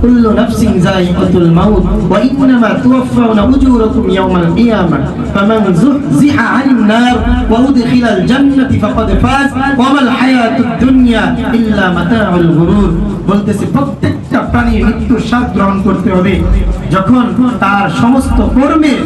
কুল্লু নাফসিন যায়িকাতুল মাউত ওয়া ইন্নামা তুওয়াফাউনা উজুরাকুম ইয়াওমাল কিয়ামাহ ফামান যুহজিহা আনিন নার ওয়া উদখিলাল জান্নাতি ফাকাদ ফাজ ওয়া মাল হায়াতুদ দুনিয়া ইল্লা মাতাউল গুরুর বলতেছে প্রত্যেকটা প্রাণীর মৃত্যুর স্বাদ গ্রহণ করতে হবে। যখন তার সমস্ত কর্মের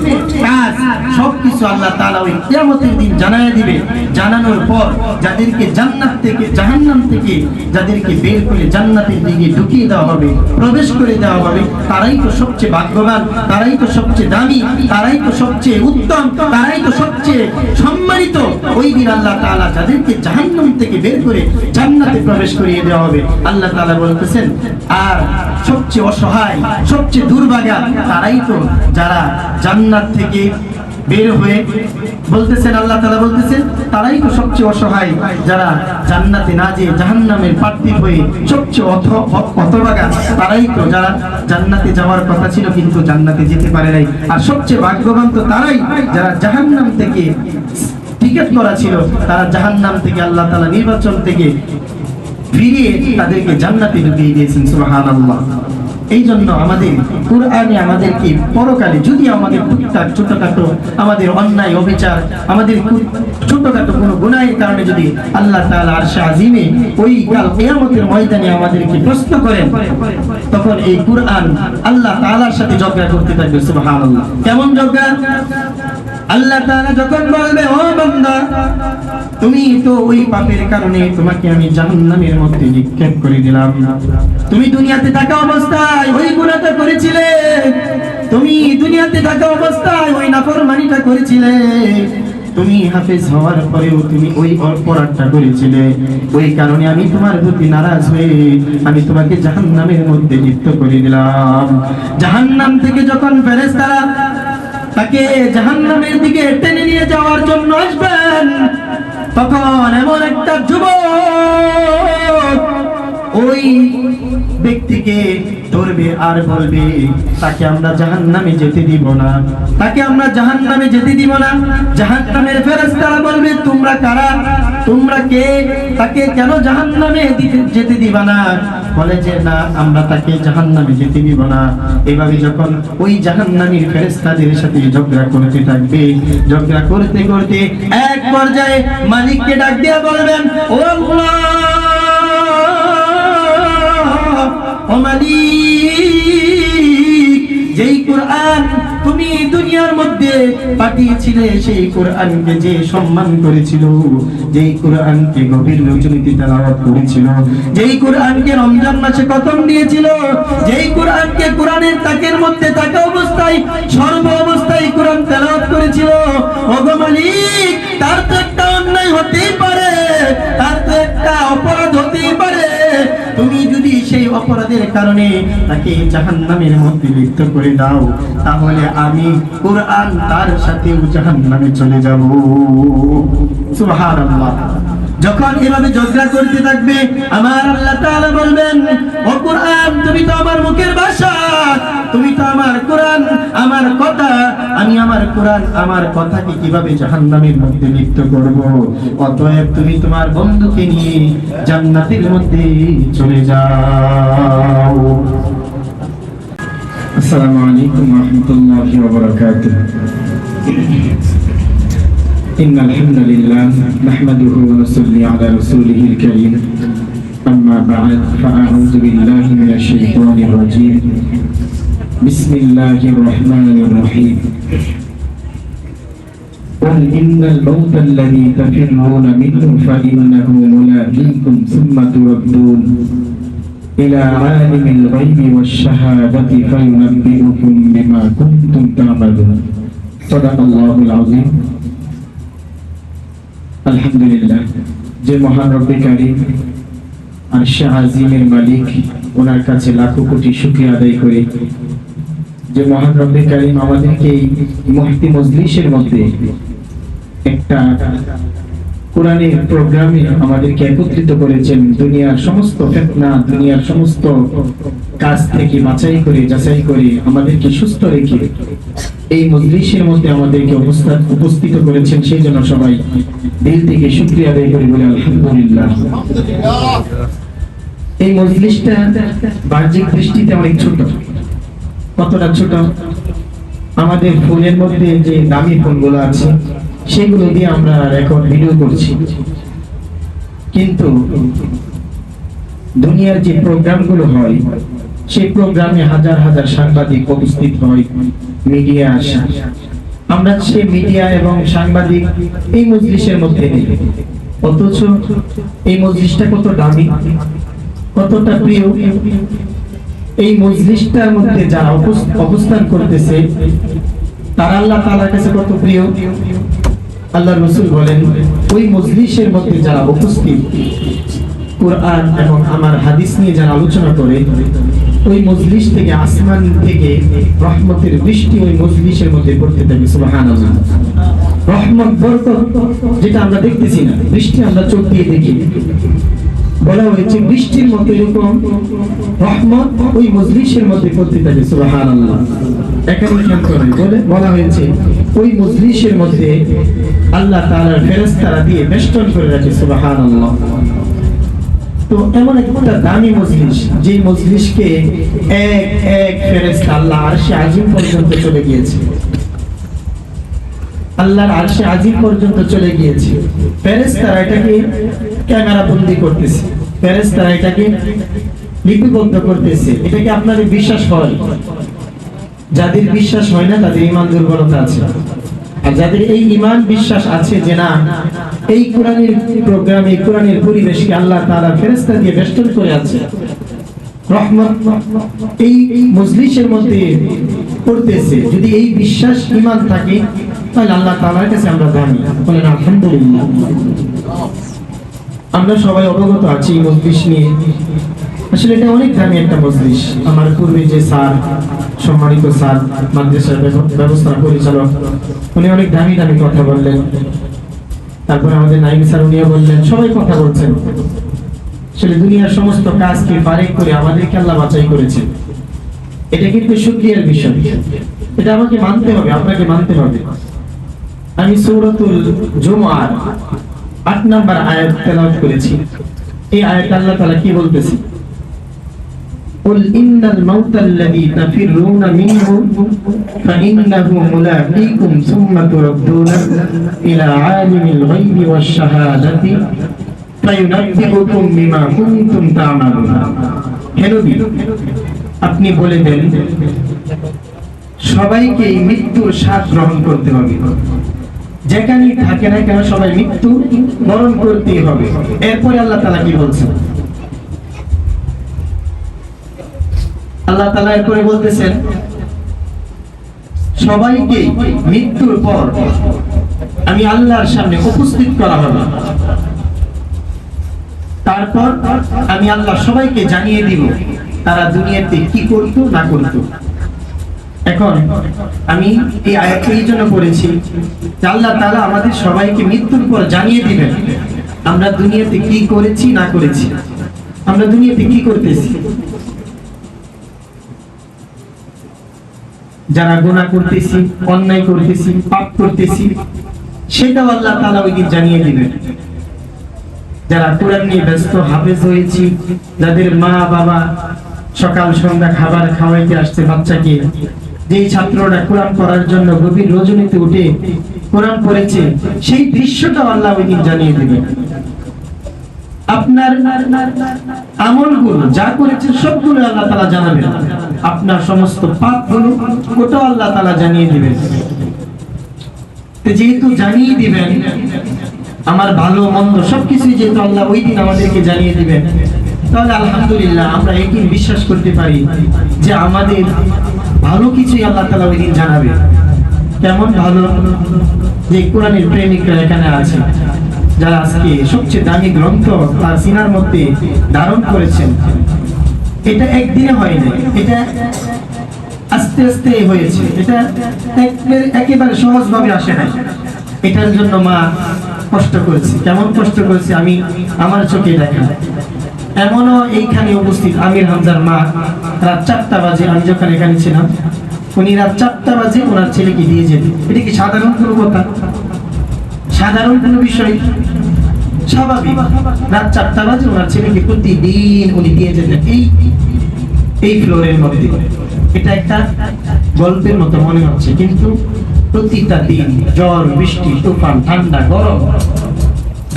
কাজ সবকিছু আল্লাহ তাআলা ওই কিয়ামতের দিন জানায় দিবে, জানানোর পর যাদেরকে জান্নাত থেকে, জাহান্নাম থেকে যাদেরকে বের করে জান্নাতের দিকে ঢুকিয়ে দেওয়া হবে, প্রবেশ করে দেওয়া হবে, তারাই তো সবচেয়ে ভাগ্যবান, তারাই তো সবচেয়ে দামি, তারাই তো সবচেয়ে উত্তম, তারাই তো সবচেয়ে সম্মানিত। ওই দিন আল্লাহ তাআলা যাদেরকে জাহান্নাম থেকে বের করে জান্নাতে প্রবেশ করিয়ে দেওয়া হবে। আল্লাহ তাআলা বলতেছেন, আর সবচেয়ে অসহায়, সবচেয়ে দুর্ভাগা তারাই তো যারা জান্নাত থেকে বের হয়ে বলতেছেন, আল্লাহ তাআলা বলতেছেন, তারাই তো সবচেয়ে অসহায় যারা জান্নাতে না যেয়ে জাহান্নামের প্রার্থী হয়ে সবচেয়ে অথ অথবাগা তারাই তো যারা জান্নাতে যাওয়ার কথা ছিল কিন্তু জান্নাতে যেতে পারে নাই। আর সবচেয়ে ভাগ্যবান তো তারাই যারা জাহান্নাম থেকে টিকেট করা ছিল, তারা জাহান্নাম থেকে আল্লাহ তালা নির্বাচন থেকে ফিরিয়ে তাদেরকে জান্নাতে ঢুকিয়ে দিয়েছেন, সুবহানাল্লাহ। এই জন্য আমাদের কোরআনে আমাদেরকে পরকালে যদি আমাদের টুকটাক ছোটখাটো আমাদের অন্যায় অবিচার, আমাদের ছোটখাটো কোনো গুনাহের কারণে যদি আল্লাহ তাআলা আরশে আজিমে ওই কাল কিয়ামতের ময়দানে আমাদেরকে প্রশ্ন করেন, তখন এই কোরআন আল্লাহ তালার সাথে ঝগড়া করতে থাকবে, সুবহানাল্লাহ। কেমন ঝগড়া? আল্লাহ তাআলা যখন বলবে, ও বান্দা তুমি তো ওই পাপের কারণে তোমাকে আমি জাহান্নামের মধ্যে নিক্ষেপ করে দিলাম। তুমি দুনিয়াতে থাকা অবস্থায় ওই গুনাহটা করেছিলে। তুমি দুনিয়াতে থাকা অবস্থায় ওই নাফরমানিটা করেছিলে। তুমি হাফেজ হওয়ার পরেও তুমি ওই অপরাধটা করেছিলে। ওই কারণে আমি তোমার প্রতি নারাজ হয়ে আমি তোমাকে জাহান্নামের মধ্যে লিপ্ত করে দিলাম। জাহান্নাম থেকে যখন ফেরেশতারা তাকে জাহান্নামের দিকে টেনে নিয়ে যাওয়ার জন্য আসবেন তখন এমন একটা যুবক ওই ব্যক্তিকে ধরবে আর বলবে, তাকে আমরা জাহান্নামে যেতে দিব না। তাকে আমরা জাহান্নামে যেতে দিব না। জাহান জাহান্নামের ফেরেশতারা বলবে, তোমরা কারা? তোমরা কে? তাকে কেন জাহান্নামে দিতে- যেতে দিবা না? বলে যে, না, আমরা তাকে জাহান্নামে যেতে দিব না। এভাবে যখন ওই জাহান জাহান্নামীর ফেরেশতাদের সাথে ঝগড়া করতে থাকবে, ঝগড়া করতে করতে এক পর্যায়ে মালিককে ডাক দিয়ে বলবেন, ও আল্লাহ যেই কোরআন তুমি দুনিয়ার মধ্যে পাঠিয়েছিলে, সেই কোরআনকে যে সম্মান করেছিল, যেই কোরআনকে রমজান মাসে খতম দিয়েছিল, যেই কোরআনকে কোরআনের তাকের মধ্যে থাকা অবস্থায়, সর্ব অবস্থায় কোরআন তেলাওয়াত করেছিল, ওগো তার তো একটা অন্যায় হতেই পারে, তার তো একটা অপরাধ হতেই পারে তুমি যদি সেই অপরাধের কারণে তাকে জাহান্নামের মধ্যে লিপ্ত করে দাও, তাহলে আমি কোরআন তার সাথেও জাহান্নামে চলে যাব। সুবহানাল্লাহ। যখন এভাবে ঝগড়া করতে থাকবে, আমার আল্লাহ তাআলা বলবেন, ও কোরআন, তুমি তো আমার মুখের ভাষা, তুমি তো আমার কোরআন, আমার কথা আমার কোরআন আমার কথাকে কিভাবে জাহান্নামের মধ্যে লিপ্ত করব অতএব তুমি তোমার বন্ধুকে নিয়ে জান্নাতের মধ্যে চলে যাও السلام عليكم ورحمة الله وبركاته إن الحمد لله نحمده ونصلي على رسوله الكريم أما بعد فأعوذ بالله من الشيطان الرجيم بسم الله الرحمن الرحيم قل إن الموت الذي تفرون منه فإنه ملاقيكم ثم تردون إلى عالم الغيب والشهادة فينبئكم بما كنتم تعملون صدق الله العظيم আলহামদুলিল্লাহ যে মহান রব্বে কারিম আর শাহ আজিমের মালিক ওনার কাছে লাখো কোটি শুকরিয়া আদায় করে যে মহান রব্বে কারিম আমাদেরকে এই মহতি মজলিসের মধ্যে একটা কোরআনের প্রোগ্রামে আমাদেরকে একত্রিত করেছেন দুনিয়ার সমস্ত ফেতনা, দুনিয়ার সমস্ত কাজ থেকে বাছাই করে, যাচাই করে আমাদেরকে সুস্থ রেখে এই মজলিসের মধ্যে আমাদেরকে অবস্থা উপস্থিত করেছেন সেই জন্য সবাই দিল থেকে শুক্রিয়া আদায় করে বলে আলহামদুলিল্লাহ। এই মজলিসটা বাহ্যিক দৃষ্টিতে অনেক ছোট। কতটা ছোট? আমাদের ফোনের মধ্যে যে দামি ফোনগুলো আছে, সেগুলো দিয়ে আমরা রেকর্ড ভিডিও করছি। কিন্তু দুনিয়ার যে প্রোগ্রামগুলো হয়, সেই প্রোগ্রামে হাজার হাজার সাংবাদিক উপস্থিত হয় মিডিয়া আসে। আমরা সে মিডিয়া এবং সাংবাদিক এই মজলিসের মধ্যে নেই। অথচ এই মজলিসটা কত দামি, কতটা প্রিয় এই মজলিসটার মধ্যে যারা অবস্থান করতেছে, তারা আল্লাহ তাআলার কাছে কত প্রিয়? আল্লাহ রসুল বলেন, ওই মজলিসের মধ্যে যারা উপস্থিত, কোরআন এবং আমার হাদিস নিয়ে যারা আলোচনা করে, ওই মজলিস থেকে আসমান থেকে রহমতের বৃষ্টি ওই মজলিসের মধ্যে পড়তে থাকে, সুবহানাল্লাহ। রহমত বরকত, যেটা আমরা দেখতেছি না, বৃষ্টি আমরা চোখ দিয়ে দেখি। বলা হয়েছে, বৃষ্টির মতো এরকম রহমত ওই মজলিসের মধ্যে পড়তে থাকে করেন, বলে, বলা হয়েছে, ওই মজলিসের মধ্যে আল্লাহ ফেরেশতারা দিয়ে বেষ্টন করে রাখে, সুবহানাল্লাহ। তো এমন একটা দামি মজলিস যে মজলিসকে এক এক ফেরেশতা আল্লাহ আরশে আজিম পর্যন্ত চলে গিয়েছে। আল্লাহর আরশে আজিম পর্যন্ত চলে গিয়েছে। ফেরেশতারা এটাকে ক্যামেরা বন্দি করতেছে। ফেরেশতারা এটাকে লিপিবদ্ধ করতেছে। এটাকে আপনাদের বিশ্বাস হয়? যাদের বিশ্বাস হয় না, তাদের ইমান দুর্বলতা আছে। আর যাদের এই ইমান বিশ্বাস আছে যে না, এই কোরআনের প্রোগ্রামে কোরআনের পরিবেশকে আল্লাহ তারা ফেরেশতা দিয়ে বেষ্টন করে আছে। রহমত এই মজলিসের মধ্যে পড়তেছে। যদি এই বিশ্বাস ইমান থাকে, তাহলে আল্লাহ তাআলার কাছে আমরা দামি। বলেন, আলহামদুলিল্লাহ। আমরা সবাই অবগত আছি মজলিস নিয়ে। আসলে এটা অনেক দামি একটা মজলিস। আমার পূর্বে যে স্যার, সম্মানিত স্যার, মাদ্রাসার ব্যব- ব্যবস্থাপনা পরিচালক, উনি অনেক দামি দামি কথা বললেন। তারপরে আমাদের নাইম স্যার উনিও বললেন, সবাই কথা বলছেন। আসলে দুনিয়ার সমস্ত কাজকে ফারেক করে আমাদেরকে আল্লাহ বাছাই করেছেন? এটা কিন্তু শুক্রিয়ার বিষয়। এটা আমাকে মানতে হবে, আপনাকে মানতে হবে। আমি সূরাতুল জুমআর আট নাম্বার আয়াত তেলাওয়াত করেছি এই আয়াত আল্লাহ তাআলা কি বলতেছে قل إن الموت الذي تفرون منه فإنه ملاقيكم ثم تردون إلى عالم الغيب والشهادة فينبئكم بما كنتم تعملون হে নবী, আপনি বলে দেন সবাইকে এই মৃত্যুর স্বাদ গ্রহণ করতে হবে যেখানেই থাকে না কেন সবাই মৃত্যু বরণ করতেই হবে। এরপরে আল্লাহ তালা কি বলছেন? আল্লাহ তালা এরপরে বলতেছেন, সবাইকে মৃত্যুর পর আমি আল্লাহর সামনে উপস্থিত করা হবে। তারপর আমি আল্লাহ সবাইকে জানিয়ে দিব তারা দুনিয়াতে কি করতো, না করতো। এখন আমি এই আয়াতটা এই জন্য পড়েছি আল্লাহ তাআলা আমাদের সবাইকে মৃত্যুর পর জানিয়ে দিবেন আমরা দুনিয়াতে কি করেছি, না করেছি। আমরা দুনিয়াতে কি করতেছি? যারা গুনাহ করতেছি, অন্যায় করতেছি, পাপ করতেছি, সেটাও আল্লাহ তাআলা ওই দিন জানিয়ে দিবেন। যারা কোরআন নিয়ে ব্যস্ত, হাফেজ হয়েছি, যাদের মা বাবা সকাল, সন্ধ্যা খাবার খাওয়াইতে আসছে বাচ্চাকে যেই ছাত্ররা কোরআন পড়ার জন্য গভীর রজনীতে উঠে কোরআন পড়েছে, সেই দৃশ্যটাও আল্লাহ ওই দিন জানিয়ে দিবে আপনার আমলগুলো যা করেছে সবগুলো আল্লাহ তালা জানাবেন। আপনার সমস্ত পাপগুলো ওটাও আল্লাহ তালা জানিয়ে দিবেন। যেহেতু জানিয়ে দিবেন, আমার ভালো, মন্দ সবকিছু যেহেতু আল্লাহ ওই দিন আমাদেরকে জানিয়ে দিবেন, তাহলে আলহামদুলিল্লাহ আমরা একদিন বিশ্বাস করতে পারি যে আমাদের ভালো কিছুই আল্লাহ তালা ওই দিন জানাবে। কেমন ভালো? যে কোরআনের প্রেমিকরা এখানে আছে, যারা আজকে সবচেয়ে দামি গ্রন্থ তার সিনার মধ্যে ধারণ করেছেন, এটা একদিনে না এটা আস্তে আস্তে হয়েছে, এটা একেবারে সহজভাবে আসে না এটার জন্য মা কষ্ট করেছে, কেমন কষ্ট করেছে আমি আমার চোখে দেখা এমনও এইখানে উপস্থিত আমির হামজার মা। রাত চারটা বাজে, আমি যখন এখানে ছিলাম, উনি রাত চারটা বাজে ওনার ছেলেকে দিয়ে যেত এটা কি সাধারণ কোনো কথা? সাধারণ কোনো বিষয়? স্বাভাবিক। রাত চারটা বাজে ওনার ছেলেকে প্রতিদিন উনি দিয়ে যেতেন এই এই ফ্লোরের মধ্যে। এটা একটা গল্পের মতো মনে হচ্ছে, কিন্তু প্রতিটা দিন ঝড় বৃষ্টি, তুফান, ঠান্ডা, গরম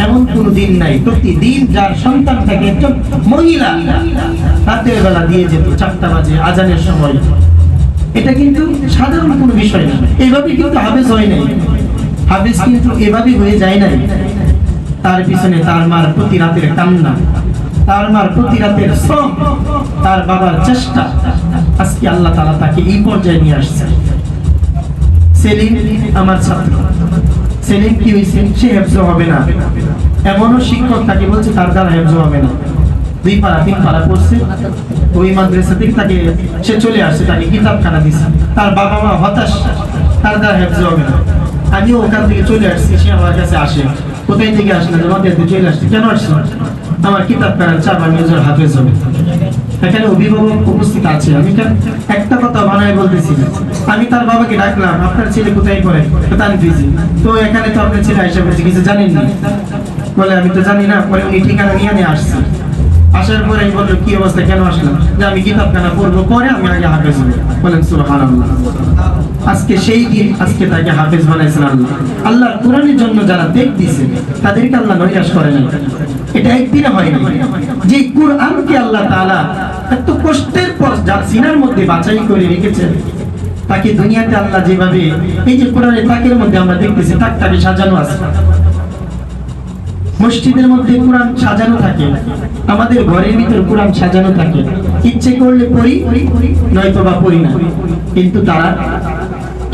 এমন কোনো দিন নাই। প্রতিদিন যার সন্তান থাকে মহিলা রাতের বেলা দিয়ে যেত, চারটা বাজে, আজানের সময়। এটা কিন্তু সাধারণ কোনো বিষয় না। এইভাবে কিন্তু হাফেজ হয় নাই। হাফেজ কিন্তু এভাবে হয়ে যায় নাই। তার পিছনে তার মার প্রতি রাতের কান্না, তার মার প্রতি রাতের শ্রম, তার বাবার চেষ্টা। আজকে আল্লাহ তালা তাকে এই পর্যায়ে নিয়ে আসছে সেলিম আমার ছাত্র সেলিম কি হয়েছে, সে হেফজ হবে না। এমনও শিক্ষক তাকে বলছে, তার দ্বারা হেফজ হবে না। দুই পাড়া, তিন পাড়া পড়ছে ওই মাদ্রাসা থেকে তাকে, সে চলে আসছে, তাকে কিতাবখানা দিচ্ছে তার বাবা মা হতাশ, তার দ্বারা হেফজ হবে না। আমিও ওখান থেকে চলে আসছি, সে আমার কাছে আসে। কোথায় থেকে আসলে মাদ্রাসা চলে আসছে, কেন আসছে আমার কিতাবখানার চাপ আমি হাফেজ হবে। এখানে অভিভাবক উপস্থিত আছে। আমি একটা কথা বানায় বলতেছি। আমি তার বাবাকে ডাকলাম, আপনার ছেলে কোথায় পড়ে? তার বিজি। তো এখানে তো আপনার ছেলে হিসাবে কিছু জানেন না বলে, আমি তো জানি না। পরে উনি ঠিকানা নিয়ে আসছে। আসার পরে বলল কি অবস্থা, কেন আসলাম যে আমি কিতাবখানা পড়ব, পরে আমি আগে হাফেজ হব। বলেন, সুবহানাল্লাহ। আজকে সেই দিন, আজকে তাকে হাফেজ বানাইছেন আল্লাহ। আল্লাহ কোরআনের জন্য যারা দেখ দিছে তাদেরকে আল্লাহ নৈরাশ করে নাই। এটা একদিনে হয় না যে কোরআনকে আল্লাহ তাআলা এত কষ্টের পর যার সিনার মধ্যে বাছাই করে রেখেছেন, তাকে দুনিয়াতে আল্লাহ যেভাবে, এই যে কোরআনের তাকের মধ্যে আমরা দেখতেছি তাকটাকে সাজানো আছে। মসজিদের মধ্যে কোরআন সাজানো থাকে। আমাদের ঘরের ভিতর কোরআন সাজানো থাকে। ইচ্ছে করলে পড়ি, নয়তো বা পড়ি না। কিন্তু তারা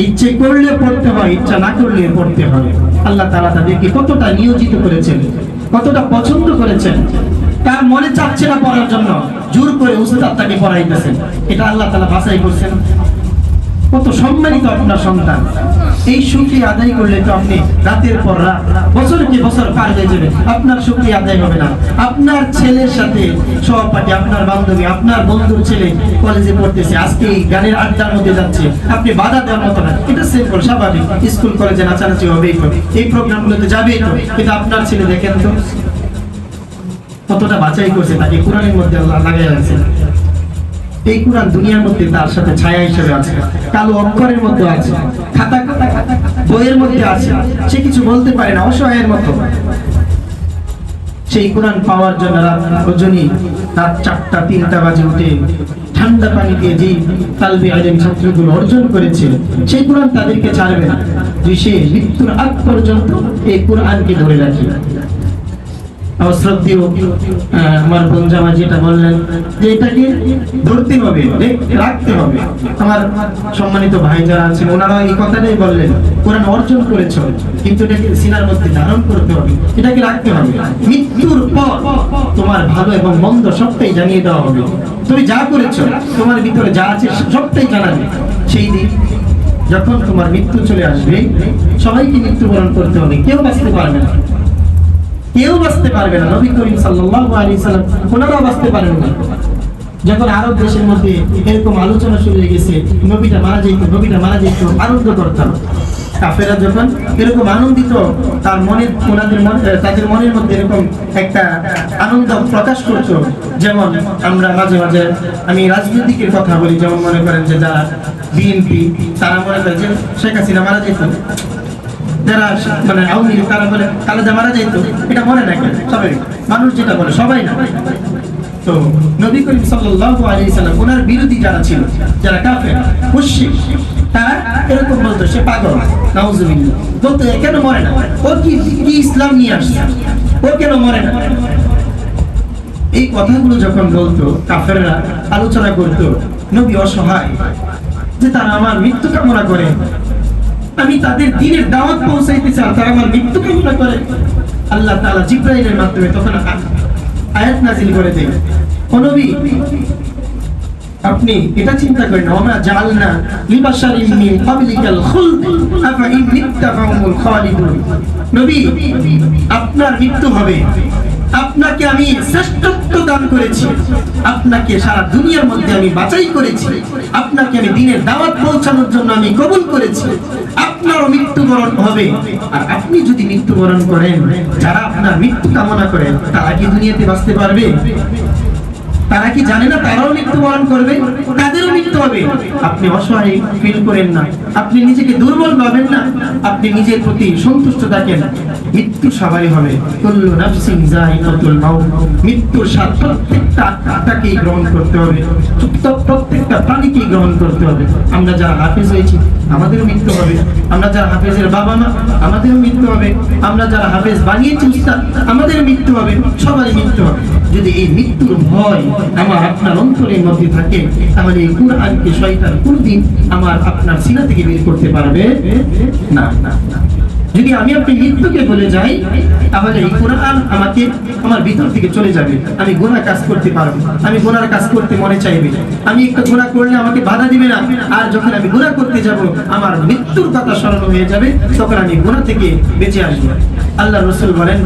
ইচ্ছে করলে পড়তে হয়, ইচ্ছা না করলে পড়তে হয়। আল্লাহ তারা তাদেরকে কতটা নিয়োজিত করেছেন, কতটা পছন্দ করেছেন, তার মনে চাচ্ছে না পড়ার জন্য। জোর করে উস্তাদ তাকে পড়াইতেছেন। এটা আল্লাহ তালা বাছাই করছেন। কত সম্মানিত আপনার সন্তান। এই শুক্রিয়া আদায় করলে তো আপনি রাতের পর রাত বছরকে বছর পার হয়ে যাবে। আপনার শুক্রিয়া আদায় হবে না। আপনার ছেলের সাথে সহপাঠী, আপনার বান্ধবী, আপনার বন্ধুর ছেলে কলেজে পড়তেছে, আজকে এই গানের আড্ডার মধ্যে যাচ্ছে। আপনি বাধা দেওয়ার মতো না। এটা সিম্পল স্বাভাবিক। স্কুল কলেজে নাচানাচি হবেই তো। এই প্রোগ্রামগুলোতে যাবেই তো। কিন্তু আপনার ছেলে দেখেন তো, কতটা বাছাই করছে তাকে। কোরআনের মধ্যে লাগাই আছে এই কোরআন দুনিয়ার মধ্যে তার সাথে ছায়া হিসেবে আছে, কালো অক্ষরের মধ্যে আছে, খাতা বইয়ের মধ্যে আছে, সে কিছু বলতে পারে না, অসহায়ের মতো। সেই কোরআন পাওয়ার জন্য রাত রজনী, রাত চারটা, তিনটা বাজে উঠে ঠান্ডা পানি দিয়ে যেই তালবি আলেম ছাত্রগুলো অর্জন করেছে, সেই কোরআন তাদেরকে ছাড়বে না। যে সে মৃত্যুর আগ পর্যন্ত এই কোরআনকে ধরে রাখে। মৃত্যুর পর তোমার ভালো এবং মন্দ সবটাই জানিয়ে দেওয়া হবে। তুমি যা করেছ, তোমার ভিতরে যা আছে সবটাই জানাবে। সেই দিন যখন তোমার মৃত্যু চলে আসবে, সবাইকে মৃত্যুবরণ করতে হবে, কেউ বাঁচতে পারবে না। কেউ বাঁচতে পারবে না। নবী করিম সাল্লাল্লাহু আলাইহি সাল্লাম ওনারাও বাঁচতে পারেন না। যখন আরব দেশের মধ্যে এরকম আলোচনা শুরু হয়ে গেছে, নবীটা মারা যেত, নবীটা মারা যেত, আনন্দ করতাম। কাফেরা যখন এরকম আনন্দিত, তার মনে ওনাদের তাদের মনের মধ্যে এরকম একটা আনন্দ প্রকাশ করতো। যেমন আমরা মাঝে মাঝে আমি রাজনৈতিকের কথা বলি, যেমন মনে করেন যে যারা বিএনপি, তারা মনে করে যে শেখ হাসিনা মারা যেত। যারা মানে আওয়ামী লীগ, তারা বলে যাইতো এটা মনে রাখে সবাই, মানুষ যেটা বলে, সবাই না। তো নবী করিম সাল্লাল্লাহু আলাইহি সাল্লাম, ওনার বিরোধী যারা ছিল, যারা কাফের, মুশরিক, তারা এরকম বলতো, সে পাগল, নাউজুবিল্লাহ। বলতো কেন মরে না? ও কি কি ইসলাম নিয়ে আসছে? ও কেন মরে না? এই কথাগুলো যখন বলতো, কাফেররা আলোচনা করতো, নবী অসহায়, যে তারা আমার মৃত্যু কামনা করে আমি তাদের দিনের দাওয়াত পৌঁছাইতে চাই তারা আমার মৃত্যু কামনা করে। আল্লাহ তাআলা জিব্রাইলের মাধ্যমে তখন আয়াত নাজিল করে দেন। নবী, আপনি এটা চিন্তা করেন ওমা জাআলনা লিবাশারিন মিন ক্বাবলিকাল খুলদ, আফা ইন মিত্তা ফাহুমুল খালিদুন। নবী, আপনার মৃত্যু হবে। আপনাকে আমি শ্রেষ্ঠত্ব দান করেছি। আপনাকে সারা দুনিয়ার মধ্যে আমি বাছাই করেছি। আপনাকে আমি দিনের দাওয়াত পৌঁছানোর জন্য আমি কবুল করেছি। আপনারও মৃত্যুবরণ হবে। আর আপনি যদি মৃত্যুবরণ করেন, যারা আপনার মৃত্যু কামনা করেন, তারা কি দুনিয়াতে বাঁচতে পারবে? তারা কি জানে না তারাও মৃত্যুবরণ করবে? তাদেরও মৃত্যু হবে। আপনি অসহায় ফিল করেন না। আপনি নিজেকে দুর্বল ভাবেন না। আপনি নিজের প্রতি সন্তুষ্ট থাকেন। মৃত্যু সবাই হবে। কুল্লু নাফসিন যায়িকাতুল মাউত। মৃত্যুর স্বাদ প্রত্যেকটা আত্মাকেই গ্রহণ করতে হবে। প্রত্যেকটা প্রাণীকেই গ্রহণ করতে হবে। আমরা যারা হাফেজ হয়েছি, আমাদেরও মৃত্যু হবে। আমরা যারা হাফেজের বাবা মা, আমাদেরও মৃত্যু হবে। আমরা যারা হাফেজ বানিয়েছি আমাদের মৃত্যু হবে। সবারই মৃত্যু হবে। যদি এই মৃত্যুর ভয় আমার আপনার অন্তরের মধ্যে থাকে, তাহলে এই কুরআনকে শয়তান কোনদিন আমার আপনার সিনা থেকে বের করতে পারবে না না না। যদি আমি আপনি মৃত্যুকে বলে যাই, তাহলে এই কোরআন আমাকে আমার ভিতর থেকে চলে যাবে। আমি গুনাহ কাজ করতে পারব। আমি গোনার কাজ করতে মনে চাইবে। আমি একটা গুনাহ করলে আমাকে বাধা দিবে না। আর যখন আমি গোনা করতে যাব, আমার মৃত্যুর কথা স্মরণ হয়ে যাবে, তখন আমি গুনাহ থেকে বেঁচে আসব। আল্লাহ রসুল বলেন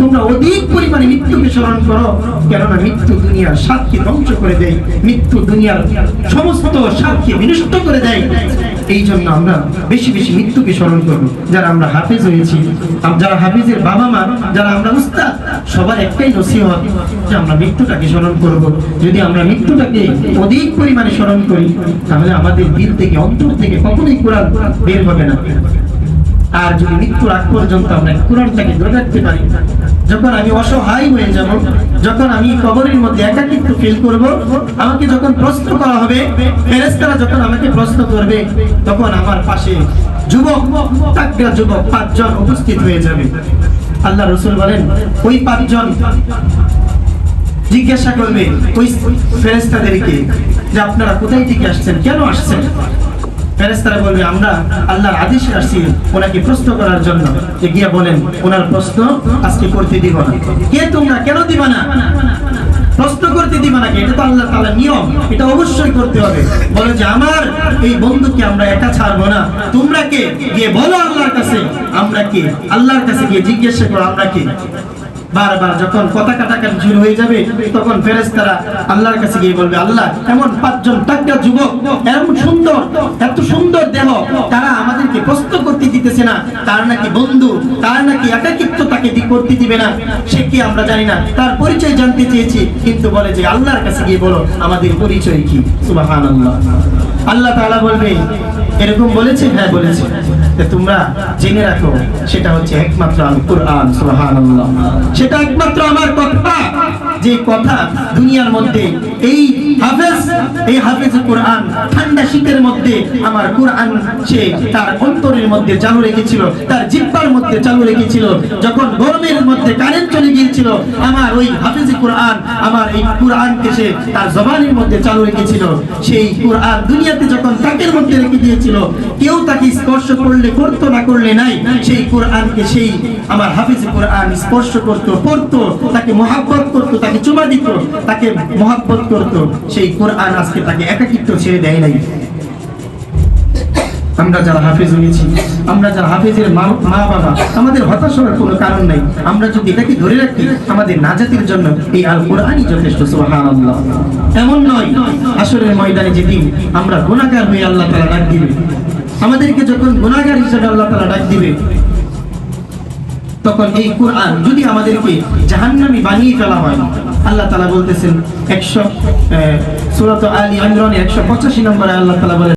তোমরা অধিক পরিমাণে মৃত্যুকে স্মরণ করো, কেননা মৃত্যু দুনিয়ার স্বাদকে ধ্বংস করে দেয়। মৃত্যু দুনিয়ার সমস্ত স্বাদকে বিনষ্ট করে দেয়। এই জন্য আমরা বেশি বেশি মৃত্যুকে স্মরণ করব। যারা আমরা হাফেজ হয়েছি যারা হাফিজের বাবা মা, যারা আমরা উস্তাদ, সবার একটাই নসিহত যে আমরা মৃত্যুটাকে স্মরণ করব। যদি আমরা মৃত্যুটাকে অধিক পরিমাণে স্মরণ করি, তাহলে আমাদের দিল থেকে, অন্তর থেকে কখনোই কোরআন বের হবে না। আর যদি মৃত্যুর আগ পর্যন্ত আমরা কোরআনটাকে ধরে রাখতে পারি, যখন আমি অসহায় হয়ে যাব, যখন আমি কবরের মধ্যে একাকিত্ব ফিল করব, আমাকে যখন প্রশ্ন করা হবে, ফেরেশতারা যখন আমাকে প্রশ্ন করবে, তখন আমার পাশে যুবক তাকড়া যুবক পাঁচজন উপস্থিত হয়ে যাবে। আল্লাহ রসুল বলেন, ওই পাঁচজন জিজ্ঞাসা করবে ওই ফেরেশতাদেরকে যে আপনারা কোথায় থেকে আসছেন, কেন আসছেন? ফেরেশতারা বলবে, আমরা আল্লাহর আদেশে আসছি ওনাকে প্রশ্ন করার জন্য। যে গিয়া বলেন, ওনার প্রশ্ন আজকে করতে দিব না। কে তোমরা? কেন দিবা না? প্রশ্ন করতে দিবা না এটা তো আল্লাহ তাআলার নিয়ম। এটা অবশ্যই করতে হবে। বলে যে, আমার এই বন্ধুকে আমরা একা ছাড়বো না। তোমরা কে? গিয়ে বলো আল্লাহর কাছে। আমরা কে? আল্লাহর কাছে গিয়ে জিজ্ঞাসা করো, আমরা কে? বারবার যখন কথা কাটাকাটি শুরু হয়ে যাবে, তখন ফেরেশতারা আল্লাহর কাছে গিয়ে বলবে, আল্লাহ, এমন পাঁচজন টাটকা যুবক, এমন সুন্দর, এত সুন্দর দেহ তারা আমাদেরকে প্রশ্ন করতে দিতেছে না। তার নাকি বন্ধু, তার নাকি একাকিত্ব তাকে করতে দিবে না। সে কি আমরা জানি না। তার পরিচয় জানতে চেয়েছি, কিন্তু বলে যে আল্লাহর কাছে গিয়ে বলো, আমাদের পরিচয় কি? সুবহানাল্লাহ। আল্লাহ তাআলা বলবে, এরকম বলেছে হ্যাঁ বলেছে তোমরা জেনে রাখো, সেটা হচ্ছে একমাত্র আমি, কোরআন সুহান সেটা একমাত্র আমার কথা। যে কথা দুনিয়ার মধ্যে এই হাফেজ, এই হাফেজ কোরআন ঠান্ডা শীতের মধ্যে আমার কোরআন সে তার অন্তরের মধ্যে চালু রেখেছিল, তার জিব্বার মধ্যে চালু রেখেছিল, যখন গরমের মধ্যে কারেন্ট চলে গিয়েছিল, আমার ওই হাফেজ কোরআন আমার এই কোরআনকে সে তার জবানের মধ্যে চালু রেখেছিল। সেই কোরআন দুনিয়াতে যখন তাকের মধ্যে রেখে দিয়েছিল, কেউ তাকে স্পর্শ করলে, করতো না করলে নাই, সেই কোরআনকে সেই আমার হাফিজ কোরআন স্পর্শ করত, পড়তো, তাকে মহাব্বত করতো, তাকে চুমা দিত, তাকে মহাব্বত করত। সেই কোরআন আজকে তাকে একাকিত্ব ছেড়ে দেয় নাই। আমরা যারা হাফেজ হয়েছি, আমরা যারা হাফেজের মা বাবা আমাদের হতাশ হওয়ার কোনো কারণ নাই। আমরা যদি এটাকে ধরে রাখি, আমাদের নাজাতের জন্য এই আল কোরআনই যথেষ্ট, সুবহানাল্লাহ। এমন নয়, আসরের ময়দানে যেদিন আমরা গুনাহগার হয়ে আল্লাহ তাআলা ডাক দিবে। আমাদেরকে যখন গুনাহগার হিসেবে আল্লাহ তাআলা ডাক দিবে, তখন এই কোরআন যদি আমাদেরকে জাহান্নামী বানিয়ে ফেলা হয়, আল্লাহ তাআলা বলতেছেন একশো সূরা আলী ইমরানের একশো পঁচাশি নম্বরে আল্লাহ তালা বলেন